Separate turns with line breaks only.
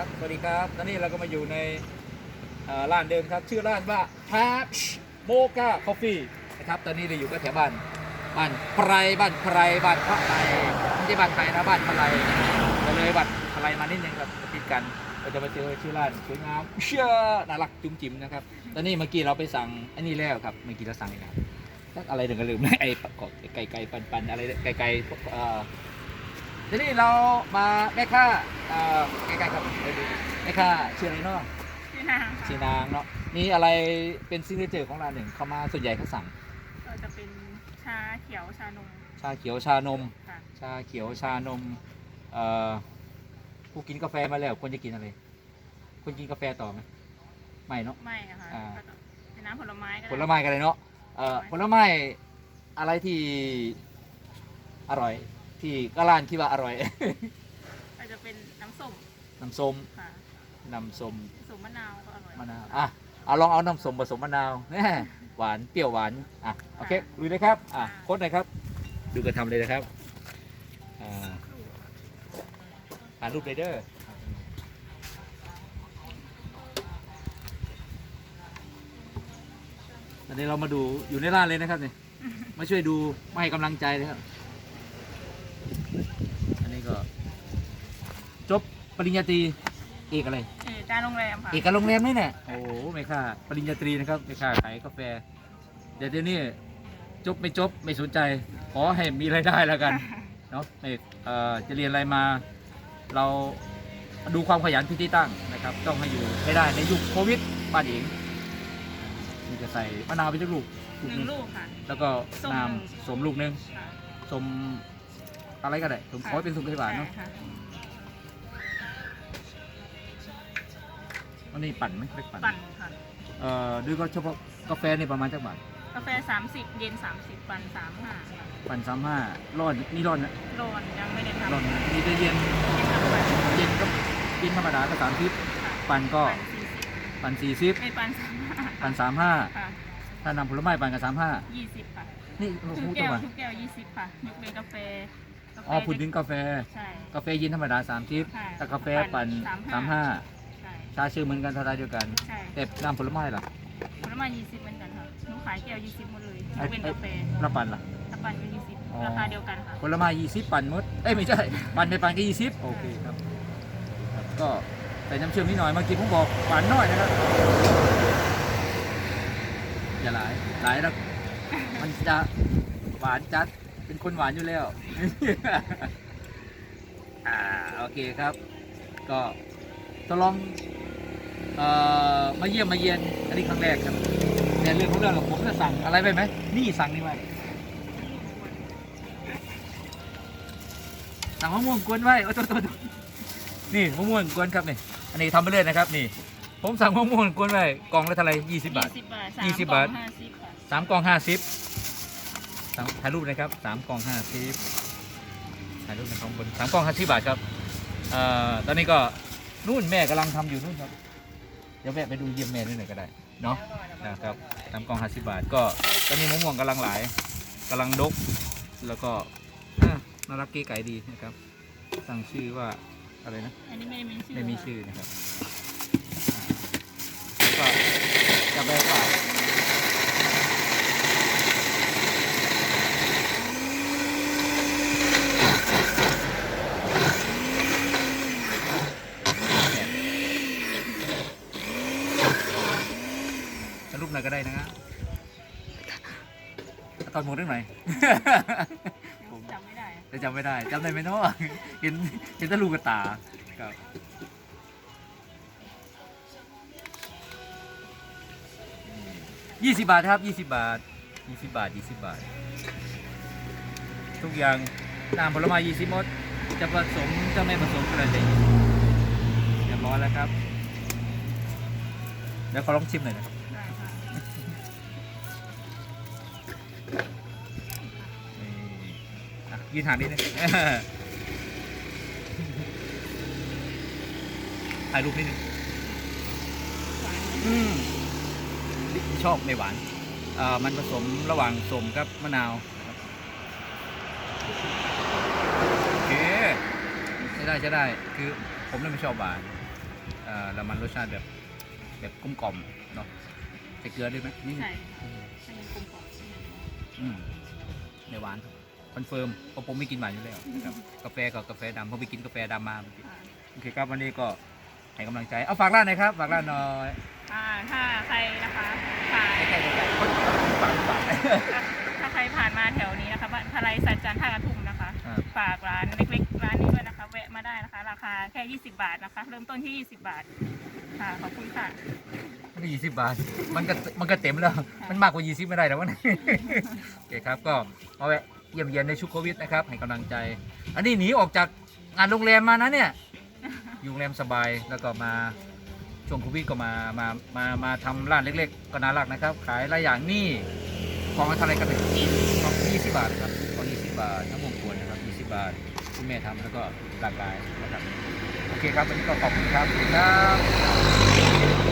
ครับ สวัสดีครับ ตอนนี้เราก็มาอยู่ในร้านเดิมครับ ชื่อร้านว่า Hatch Mocha Coffee นะครับ ตอนนี้เราอยู่ก็แถวบ้าน บ้านไพรบ้านไพรบ้านพระไพรไม่ใช่บ้านไพรนะบ้านไพรก็เลยบ้านไพรมานิดนึงครับติดกันเราจะมาเจอชื่อร้านสวยงามเชื่อน่ารักจุ๋มจิ๋มนะครับ ตอนนี้เมื่อกี้เราไปสั่งอันนี้แล้วครับ เมื่อกี้เราสั่งอะไรนะสักอะไรถึงก็ลืมนะไอ้ประกอบไก่ไก่ปันปันอะไรไก่ไก่ ทีนี้เรามาแม่ค้าเอ่อใกล้ๆครับเดี๋ยวดูแม่ค้าชื่ออะไรเนาะ
ชื่อนางค่ะ
ชื่อนางเนาะนี่อะไรเป็นซิกเนเจอร์ของร้านหนึ่งเขามาส่วนใหญ่เขาสั่ง
ก็จะเป็นชาเขียวชานม
ชาเขียวชานม
ค่ะ
ชาเขียวชานมเอ่อผู้กินกาแฟมาแล้วควรจะกินอะไรควรกินกาแฟต่อไหมไม่เนาะ
ไม่อะค่ะ
อ่า
ก็จะเป็นน้ำผลไม้ก็
ผลไม้กันเลยเนาะเอ่อผลไม้อะไรที่อร่อย ที่ก็ร้านที่ว่าอร่อย
ก็จะเป็นน้ำส้ม
น้ำส้ม
ค่ะ
น้ำส้ม
ผสมมะนาวก็อร่อย
มะนาวอะเอาลองเอาน้ำส้มผสมมะนาวแน่หวานเปรี้ยวหวานอะโอเคลุยเลยครับอะโค้ดหน่อยครับ ดูกันทำเลยนะครับอ่าอ่านรูปเลยเดอร์ตอนนี้เรามาดูอยู่ในร้านเลยนะครับเนี่ยมาช่วยดูมาให้กำลังใจเลยครับ อันนี้ก็ จบป ริญญาตรีเอกอะไร
เออการโรงแรมค่ะ
เอกโรงแรมนี่เนี่ยโอ้โหไม่ค่าปริญญาตรีนะครับไม่ค่าขายกาแฟเดี๋ยวเดี๋ยวนี้จบไม่จบไม่สนใจ ขอให้มีรายได้แล้วกันเนาะไม่เอ่อจะเรียนอะไรมา เราดูความขยันที่ที่ตั้งนะครับ ต้องให้อยู่ให้ได้ในยุคโควิดบ้านเองนี่จะใส่มะนาวไปสักลูก
หนึ่งลูกค่ะ
แล้วก็
ส้ม
น้ำสมลูกนึง
ค่ะ
สมอะไรก็ได้ผมขอให้เป็นสมไต้หวานเนาะ
ใช่ค่ะ
วันนี้ปั่นไหมเล็กปั่น
ปั่นค่ะ
เอ่อดูก็เฉพาะกาแฟนี่ประมาณจักบาท
กาแฟ 30 เย็น 30 ปั่น35ค่ะ
ปั่นสามห้าร้อนนี่ร้อนนะ
โรนยังไม่ได้ทำ
ร้อนนี่จะเย็น
เย็นทำปั่น
เย็นก็กินธรรมดาก็สามทิพ
ค่ะ
ปั่นก็
ปั่น40
ปั่นสี่สิบ
ไม่ปั่น35
ปั่นสามห้า
ค่ะ
ถ้านำผลไม้ปั่นกับสามห้า
20ค่ะ
นี่โอ้
ทุ
โห
ก
ตั
แก้
ว
วทุกแก้ว 20 ค่ะยกเว้นกาแฟกาแฟ
อ๋อพูดถึงกาแฟ
ใช่
กาแฟเย็นธรรมดาสามทิพ
ใช่
แต่กาแฟปั่นสามห้า
ใช่
ชาชื่อเหมือนกันเท่าไรเดียวกัน
ใช่
แต่น้ำผลไม้ล่ะ
ผลไม้20เหมือนกันค่ะหนูขายแก้ว20หมดเลยย
ไอ้
กเว้น
ไอ้
กาแฟ
แล้วปั่นล่ะ
ถ้าปั่นก็
อ๋อ
20ราคาเดียวกันค่ะ
ผลไม้ยี่สิบปั่นหมดเอ้ยไม่ใช่ ปั่นไม่ปั่นก็ยี่สิบโอเคครับครับ ก็ใส่น้ำเชื่อมนิดหน่อยเมื่อกี้ผมบอกหวานน้อยนะครับ อย่าหลายหลายแล้วมันจะหวานจัดเป็นคนหวานอยู่แล้วอ่าโอเคครับ ก็ทดลองเอ่อ มาเยี่ยมมาเยียนอันนี้ครั้งแรกครับแต่เรื่องของเรื่องกับผมจะสั่งอะไรไปไหมนี่สั่งนี่ไปสั่งมะม่วงกวนไว้โอ้โหโทษโทษนี่มะม่วงกวนครับนี่อันนี้ทำไปเรื่อยนะครับนี่ ผมสั่งมะม่วงกวนไว้กล่องละเท่าไหร่ยี่สิบบาท
20บาท
ยี่สิบ
3
บาท
กล่อง50ค่ะ
สามกล่องห้าสิบสามถ่ายรูปนะครับสามกล่องห้าสิบถ่ายรูปนะครับบนสามกล่องห้าสิบบาทครับเอ่อตอนนี้ก็นู่นแม่กำลังทำอยู่นู่นครับ เดี๋ยวแวะไปดูเยี่ยมแม่ด้วยหน่อยก็ได้เนาะนะครับสามกล่องห้าสิบบาท ก็ตอนนี้มะม่วงกำลังหลายกำลังดก แล้วก็อะน่ารักเก๋ไก๋ดีนะครับ ตั้งชื่อว่าอะไรนะ
อันนี้ไม่ได้มีชื่อ
ไม่มี
ค่ะ
ชื่อนะครับก็จะไปฝากสรุป หน่อยก็ได้นะครับตอนหมดเรื่องไหน
ผมจำไม่ได้อะ
แต่จำไม่ได้จำได้ไหมเนาะเห็นเห็นแตะลูกกระตาครับยี่สิบบาทครับยี่สิบบาทยี่สิบบาทยี่สิบบาท ทุกอย่างน้ำผลไม้ยี่สิบมด จะผสมจะไม่ผสมอะไรเลยเรียบร้อยแล้วครับเดี๋ยวขอลองชิมหน่อยนะครับ ยืนห่างนิดนึงถ่ายรูปนิดนึง
หวาน
อืมชอบไม่หวานเอ่อมันผสมระหว่างสมกับมะนาวนะครับโอเคใช้ได้ใช้ได้ คือผมเนี่ยไม่ชอบหวานเอ่อแล้วมันรสชาติแบบแบบกลมกล่อมเนาะใส่เกลือด้วยไหมนี่
ใช่ให้มันกลมกล่อม
อืมในหวานครับ คอนเฟิร์มเพราะผมไม่กินหวานอยู่แล้วนะครับกาแฟกับกาแฟดำผมไปกินกาแฟดำมาเมื่อกี้
ค่ะ
โอเคครับวันนี้ก็ให้กำลังใจเอาฝากร้านหน่อยครับฝากร้านหน่อย
อ่าถ้าใครนะคะผ่าน
ใกล้ๆกันคนฝากฝาก
ถ้าใครผ่านมาแถวนี้นะคะบ้านทลายสัจจันท่ากระทุ่มนะคะ
อ่า
ฝากร้านเล็กๆร้านนี้ด้วยนะคะแวะมาได้นะคะ ราคาแค่ 20 บาทนะคะ เริ่มต้นที่ 20 บาทค่ะขอบคุณค่ะ
ไม่ยี่สิบบาทมันก็มันก็เต็มแล้ว มันมากกว่ายี่สิบไม่ได้แล้ววะเนี่ยโอเคครับก็มาแวะ เยี่ยมเยียนในชุกโควิดนะครับให้กำลังใจ อันนี้หนีออกจากงานโรงแรมมานะเนี่ย อยู่โรงแรมสบายแล้วก็มาช่วงโควิดก็มามามามาทำร้านเล็ก ๆ ก็น่ารักนะครับ ขายหลายอย่างนี่ของอะไรกันเนี่ยของยี่สิบาทครับของยี่สิบาททั้งวงกวนนะครับยี่สิบบาทคุณแม่ทำแล้วก็หลากหลายนะครับโอเคครับวันนี้ก็ขอบคุณครับสวัสดีครับ